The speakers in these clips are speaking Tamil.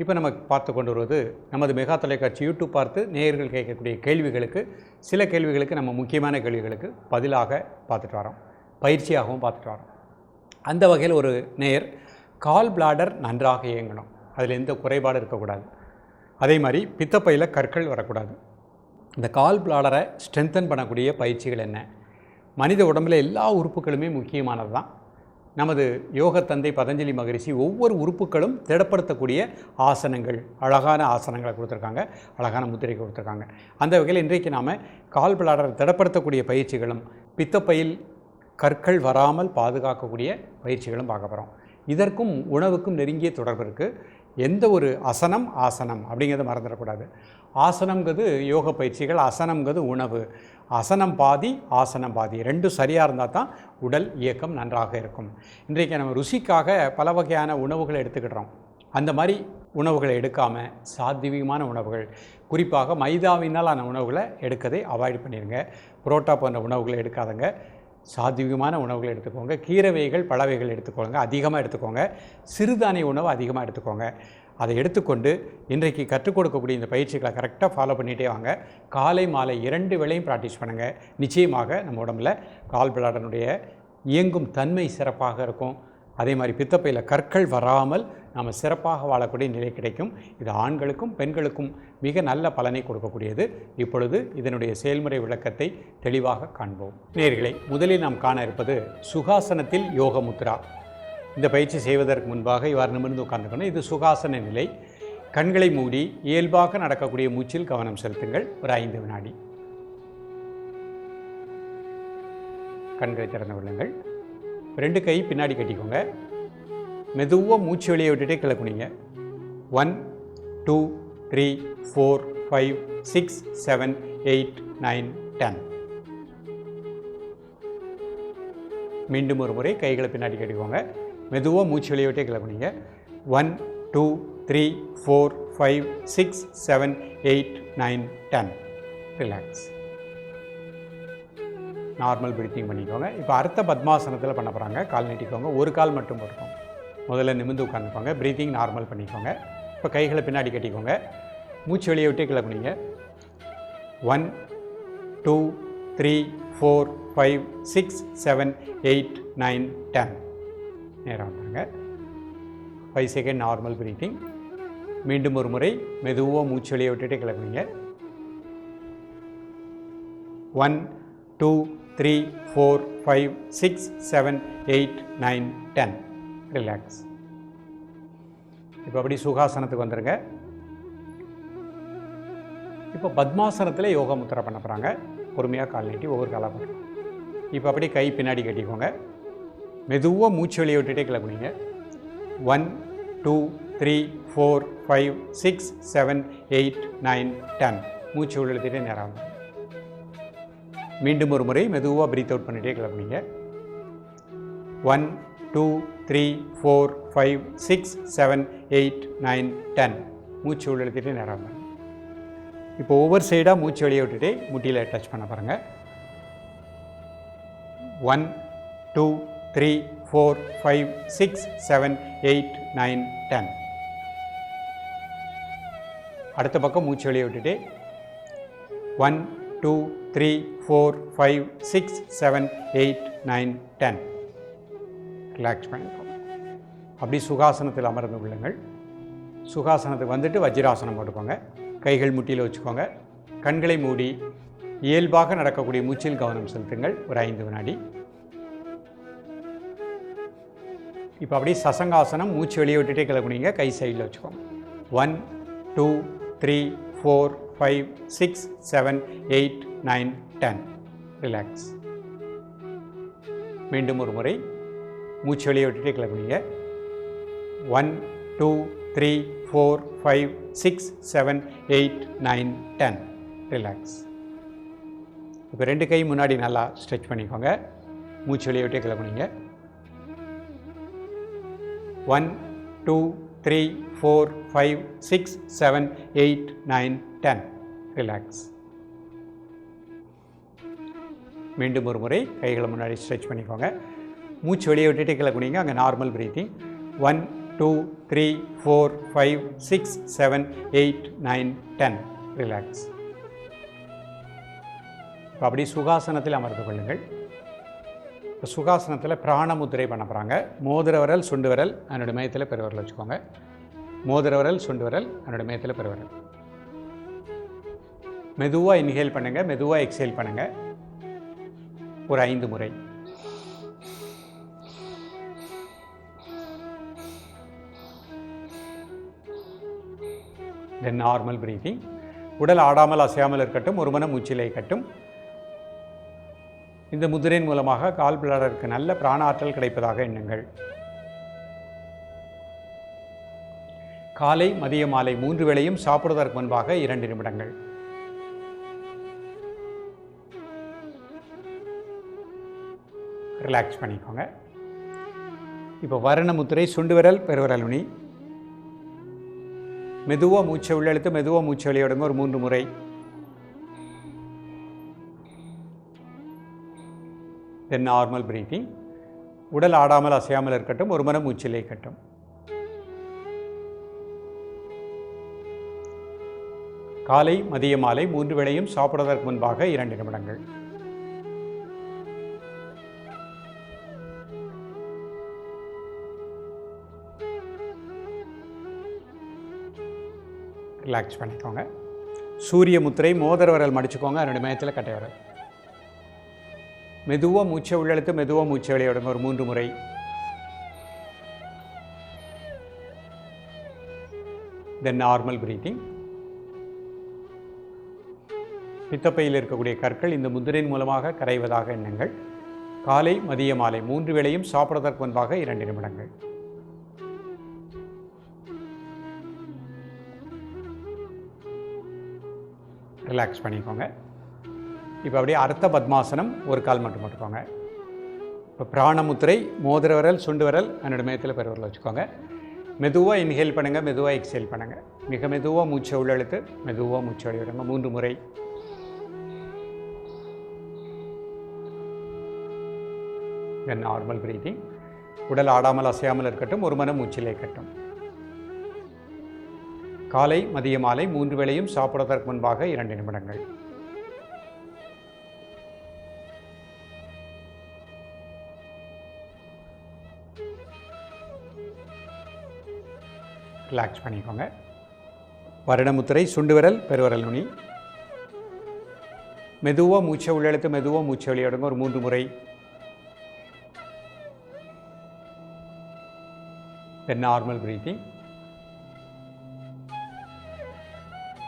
இப்போ நம்ம பார்த்து கொண்டு வருவது நமது மெகா தொலைக்காட்சி யூடியூப் பார்த்து நேயர்கள் கேட்கக்கூடிய கேள்விகளுக்கு சில கேள்விகளுக்கு நம்ம முக்கியமான கேள்விகளுக்கு பதிலாக பார்த்துட்டு வரோம். பயிற்சியாகவும் பார்த்துட்டு வரோம். அந்த வகையில் ஒரு நேயர் கால் பிளாடர் நன்றாக இயங்கணும். அதில் எந்த குறைபாடும் இருக்கக்கூடாது. அதே மாதிரி பித்தப்பையில் கற்கள் வரக்கூடாது. இந்த கால் பிளாடரை ஸ்ட்ரென்தன் பண்ணக்கூடிய பயிற்சிகள் என்ன? மனித உடம்பில் எல்லா உறுப்புகளுமே முக்கியமானது தான் நமது யோக தந்தை பதஞ்சலி மகரிஷி ஒவ்வொரு உறுப்புகளும் திடப்படுத்தக்கூடிய ஆசனங்கள் அழகான ஆசனங்களை கொடுத்துருக்காங்க அழகான முத்திரை கொடுத்துருக்காங்க. அந்த வகையில் இன்றைக்கு நாம் கால் பிளாடர் திடப்படுத்தக்கூடிய பயிற்சிகளும் பித்தப்பையில் கற்கள் வராமல் பாதுகாக்கக்கூடிய பயிற்சிகளும் பார்க்க போகிறோம் இதற்கும் உணவுக்கும் நெருங்கிய தொடர்பு இருக்குது எந்த ஒரு அசனம் ஆசனம் அப்படிங்கிறத மறந்துடக்கூடாது. ஆசனம்ங்கிறது யோக பயிற்சிகள் அசனம்ங்கிறது உணவு. அசனம் பாதி ஆசனம் பாதி. ரெண்டும் சரியாக இருந்தால் தான் உடல் இயக்கம் நன்றாக இருக்கும். இன்றைக்கு நம்ம ருசிக்காக பல வகையான உணவுகளை எடுத்துக்கிடுறோம். அந்த மாதிரி உணவுகளை எடுக்காமல் சாத்வீகமான உணவுகள். குறிப்பாக மைதாவினால் ஆன உணவுகளை எடுக்கதை அவாய்ட் பண்ணிடுங்க புரோட்டா போன்ற உணவுகளை எடுக்காதங்க. சாத்வீகமான உணவுகளை எடுத்துக்கோங்க. கீரை வகைகள் பழ வகைகள் எடுத்துக்கோங்க. அதிகமாக எடுத்துக்கோங்க. சிறுதானிய உணவு அதிகமாக எடுத்துக்கோங்க. அதை எடுத்துக்கொண்டு இன்றைக்கு கற்றுக் கொடுக்கக்கூடிய இந்த பயிற்சிகளை கரெக்டாக ஃபாலோ பண்ணிகிட்டே வாங்க. காலை மாலை இரண்டு வேளையும் ப்ராக்டிஸ் பண்ணுங்கள் நிச்சயமாக நம்ம உடம்புல கால் பிளாடனுடைய இயங்கும் தன்மை சிறப்பாக இருக்கும். அதே மாதிரி பித்தப்பையில் கற்கள் வராமல் நாம் சிறப்பாக வாழக்கூடிய நிலை கிடைக்கும். இது ஆண்களுக்கும் பெண்களுக்கும் மிக நல்ல பலனை கொடுக்கக்கூடியது. இப்பொழுது இதனுடைய செயல்முறை விளக்கத்தை தெளிவாக காண்போம். நேர்களை முதலில் நாம் காண இருப்பது சுகாசனத்தில் யோக முத்ரா இந்த பயிற்சி செய்வதற்கு முன்பாக இவ்வாறு நிமிர்ந்து உட்கார்ந்துக்கணும் இது சுகாசன நிலை. கண்களை மூடி இயல்பாக நடக்கக்கூடிய மூச்சில் கவனம் செலுத்துங்கள். ஒரு ஐந்து வினாடி. கண்களை திறந்து விடுங்கள் ரெண்டு கை பின்னாடி கட்டிக்கோங்க. மெதுவாக மூச்சு வெளியே விட்டுட்டே கிளக்குனிங்க one two three four five six seven eight nine ten மீண்டும் ஒரு முறை கைகளை பின்னாடி கட்டிக்கோங்க. மெதுவாக மூச்சு வெளியே விட்டே one two three four five six seven eight nine ten relax normal breathing பண்ணிக்கோங்க. இப்போ அடுத்த பத்மாசனத்தில் பண்ண போகிறாங்க கால் நீட்டிக்கோங்க. ஒரு கால் மட்டும் போட்டுக்கோங்க. முதல்ல நிமிந்து உட்காந்துக்கோங்க ப்ரீத்திங் நார்மல் பண்ணிக்கோங்க. இப்போ கைகளை பின்னாடி கட்டிக்கோங்க. மூச்சு வெளியே விட்டே கிளம்புனீங்க one two three four five six seven eight nine ten நேரம் வந்துருங்க ஃபைவ் செகண்ட் நார்மல் ப்ரீத்திங் மீண்டும் ஒரு முறை மெதுவாக மூச்சு வெளியே விட்டுட்டு கிளம்புங்க. One two three four five six seven eight nine ten relax இப்போ அப்படி சுகாசனத்துக்கு வந்துடுங்க இப்போ பத்மாசனத்தில் யோகா முத்திரை பண்ண போகிறாங்க பொறுமையாக கால் நீட்டி ஒவ்வொரு காலாக பண்ணுறோம் இப்போ அப்படியே கை பின்னாடி கட்டிக்கோங்க. மெதுவாக மூச்சு வெளியே விட்டுட்டே கிளம்புனீங்க. One two three four five six seven eight nine ten மூச்சு உள்ளிட்டே நேரம். மீண்டும் ஒரு முறை மெதுவாக ப்ரீத் அவுட் பண்ணிகிட்டே கிளம்புனீங்க. One two three four five six seven eight nine ten மூச்சு உள்ள நேரம். இப்போ ஒவ்வொரு சைடாக மூச்சு வெளியே விட்டுட்டு முட்டியில் டச் பண்ண பாருங்கள் one two three four five six seven eight nine ten. அடுத்த பக்கம் மூச்சு வெளியே விட்டுட்டு. One two three four five six seven eight nine ten. Relax பண்ணிக்கோங்க. அப்படி சுகாசனத்தில் அமர்ந்து கொள்ளுங்கள். சுகாசனத்துக்கு வந்துட்டு வஜ்ராசனம் போட்டுக்கோங்க. கைகள் முட்டியில் வச்சுக்கோங்க. கண்களை மூடி இயல்பாக நடக்கக்கூடிய மூச்சில் கவனம் செலுத்துங்கள். ஒரு ஐந்து வினாடி. இப்போ அப்படியே சசங்காசனம் மூச்சு வெளியே விட்டுட்டே கிளம்புனீங்க. கை சைடில் வச்சுக்கோங்க. One two three four five six seven eight nine ten relax மீண்டும் ஒரு முறை மூச்சு வெளியே விட்டுட்டே கிளம்புனீங்க. One two three four five six seven eight nine ten relax இப்போ ரெண்டு கை முன்னாடி நல்லா ஸ்ட்ரெச் பண்ணிக்கோங்க. மூச்சு வெளியே விட்டே கிளம்புனீங்க. One two three four five six seven eight nine ten. Relax மீண்டும் ஒரு முறை கைகளை முன்னாடி ஸ்ட்ரெச் பண்ணிக்கோங்க. மூச்சு வெளியே விட்டுட்டு கீழே குனிங்க அங்கே normal breathing one two three four five six seven eight nine ten. Relax இப்போ சுகாசனத்தில் அமர்ந்து கொள்ளுங்கள். இப்போ சுகாசனத்தில் பிராணமுத்திரை பண்ண போகிறாங்க மோதிர விரல் சுண்டு விரல் அதனுடைய மையத்தில் பெருவரல் வச்சுக்கோங்க. மோதிர விரல் சுண்டு விரல் அதனுடைய மையத்தில் பெருவரல். மெதுவாக இன்ஹேல் பண்ணுங்கள் மெதுவாக எக்ஸேல் பண்ணுங்கள் ஒரு ஐந்து முறை. தென் நார்மல் ப்ரீதிங் உடல் ஆடாமல் அசையாமல் இருக்கட்டும் ஒரு மன மூச்சிலை கட்டும் இந்த முதிரையின் மூலமாக கால் பிளாடருக்கு நல்ல பிராண ஆற்றல் கிடைப்பதாக எண்ணுங்கள். காலை மதிய மாலை மூன்று வேளையும் சாப்பிடுவதற்கு முன்பாக இரண்டு நிமிடங்கள். ரிலாக்ஸ் பண்ணிக்கோங்க. இப்போ வர்ண முத்திரை சுண்டு விரல் பெருவிரல் நுனி மெதுவாக மூச்சை உள்ளெழுத்து மெதுவாக மூச்சை வெளியிடுங்க ஒரு மூன்று முறை. தென் நார்மல் பிரீத்திங் உடல் ஆடாமல் அசையாமல் இருக்கட்டும் ஒரு மனம் மூச்சிலே கட்டும் காலை மதிய மாலை மூன்று வேளையும் சாப்பிடுவதற்கு முன்பாக இரண்டு நிமிடங்கள். ரிலாக்ஸ் பண்ணிக்கோங்க. சூரிய முத்திரை மோதிர விரல் மடிச்சுக்கோங்க. அதனுடைய மயத்தில் கட்டை விரல். மெதுவாக மூச்சை உள்ளெழுத்து மெதுவாக மூச்சை வெளியிடுங்க ஒரு மூன்று முறை. தென் நார்மல் பிரீத்திங் பித்தப்பையில் இருக்கக்கூடிய கற்கள் இந்த முதிரையின் மூலமாக கரைவதாக எண்ணுங்கள். காலை மதிய மாலை மூன்று வேளையும் சாப்பிடுவதற்கு முன்பாக இரண்டு நிமிடங்கள். ரிலாக்ஸ் பண்ணிக்கோங்க. இப்போ அப்படியே அர்த்த பத்மாசனம் ஒரு கால் மட்டும் போட்டுக்கோங்க. இப்போ பிராணமுத்திரை மோதிர விரல் சுண்டு விரல் என்னோட மேத்தில் பெருவரில் வச்சுக்கோங்க. மெதுவாக இன்ஹேல் பண்ணுங்கள் மெதுவாக எக்ஸேல் பண்ணுங்கள் மிக மெதுவாக மூச்சை உள்ளெழுத்து மெதுவாக மூச்சை வெளியிடுங்க மூன்று முறை. தென் நார்மல் பிரீதிங் உடல் ஆடாமல் அசையாமல் இருக்கட்டும் ஒரு மனம் மூச்சிலே கட்டும் காலை மதிய மாலை மூன்று வேளையும் சாப்பிடுவதற்கு முன்பாக இரண்டு நிமிடங்கள். ரிலாக்ஸ் பண்ணிக்கோங்க. வருடமுத்திரை சுண்டு விரல் பெருவரல் நுனி. மெதுவாக மூச்சை உள்ளெழுத்து மெதுவாக மூச்சை வெளியிடுங்க ஒரு மூன்று முறை. தென் நார்மல் பிரீத்திங்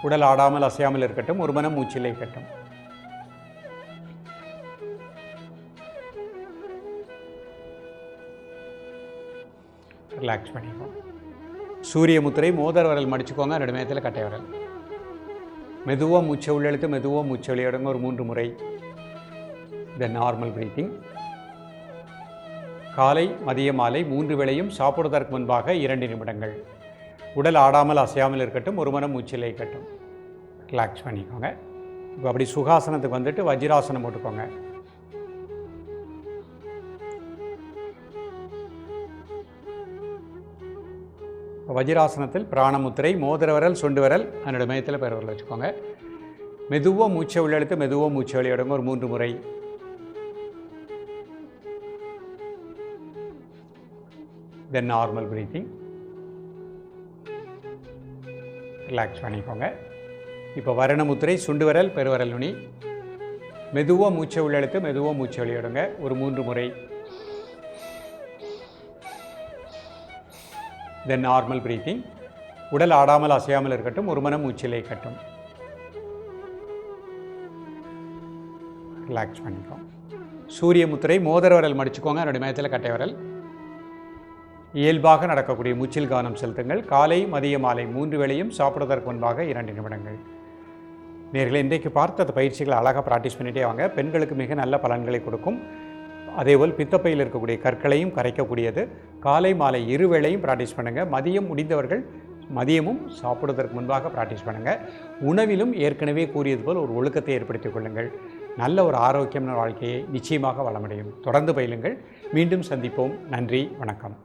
உடல் ஆடாமல் அசையாமல் இருக்கட்டும். ஒரு மனம் மூச்சிலே இருக்கட்டும். ரிலாக்ஸ் பண்ணிக்கோங்க. சூரியமுத்திரை மோதர் வரல் மடிச்சுக்கோங்க. ரெண்டு மேத்தில் கட்டை மெதுவாக மூச்சை உள்ளெழுத்து மெதுவாக மூச்சை வெளியிடுங்க ஒரு மூன்று முறை. த நார்மல் பிரீத்திங் காலை மதிய மாலை மூன்று வேளையும் சாப்பிடுவதற்கு முன்பாக இரண்டு நிமிடங்கள். உடல் ஆடாமல் அசையாமல் இருக்கட்டும் ஒரு மனம் மூச்சிலே கட்டும் ரிலாக்ஸ் பண்ணிக்கோங்க. இப்போ அப்படி சுகாசனத்துக்கு வந்துட்டு வஜ்ராசனம் போட்டுக்கோங்க. வஜ்ராசனத்தில் பிராணமுத்திரை மோதிர விரல் சுண்டு விரல் அதனோட மையத்தில் பெருவரல் வச்சுக்கோங்க. மெதுவாக மூச்சை உள்ளெடுத்து மெதுவாக மூச்சை வெளியிடுங்க ஒரு மூன்று முறை. தென் நார்மல் பிரீத்திங் ரிலாக்ஸ் பண்ணிக்கோங்க. இப்போ வரணமுத்திரை சுண்டு விரல் பெருவரல் நுனி. மெதுவாக மூச்சை உள்ளெழுத்து மெதுவாக மூச்சை வெளியிடுங்க ஒரு மூன்று முறை. தென் நார்மல் பிரீத்திங் உடல் ஆடாமல் அசையாமல் இருக்கட்டும் ஒரு மனம் மூச்சிலே கட்டும் ரிலாக்ஸ் பண்ணிக்கோங்க. சூரிய முத்திரை மோதர விரல் மடிச்சுக்கோங்க. என்னுடைய மையத்தில் கட்டை விரல். இயல்பாக நடக்கக்கூடிய மூச்சில் கவனம் செலுத்துங்கள். காலை மதிய மாலை மூன்று வேளையும் சாப்பிடுவதற்கு முன்பாக இரண்டு நிமிடங்கள். நேர்களை இன்றைக்கு பார்த்த அந்த பயிற்சிகளை அழகாக ப்ராக்டிஸ் பண்ணிகிட்டே வாங்க. பெண்களுக்கு மிக நல்ல பலன்களை கொடுக்கும். அதேபோல் பித்தப்பையில் இருக்கக்கூடிய கற்களையும் கரைக்கக்கூடியது. காலை மாலை இருவேளையும் ப்ராக்டிஸ் பண்ணுங்கள் மதியம் முடிந்தவர்கள் மதியமும் சாப்பிடுவதற்கு முன்பாக ப்ராக்டிஸ் பண்ணுங்கள் உணவிலும் ஏற்கனவே கூறியது போல் ஒரு ஒழுக்கத்தை ஏற்படுத்திக் கொள்ளுங்கள். நல்ல ஒரு ஆரோக்கியமான வாழ்க்கையை நிச்சயமாக வளமடையும். தொடர்ந்து பயிலுங்கள். மீண்டும் சந்திப்போம். நன்றி. வணக்கம்.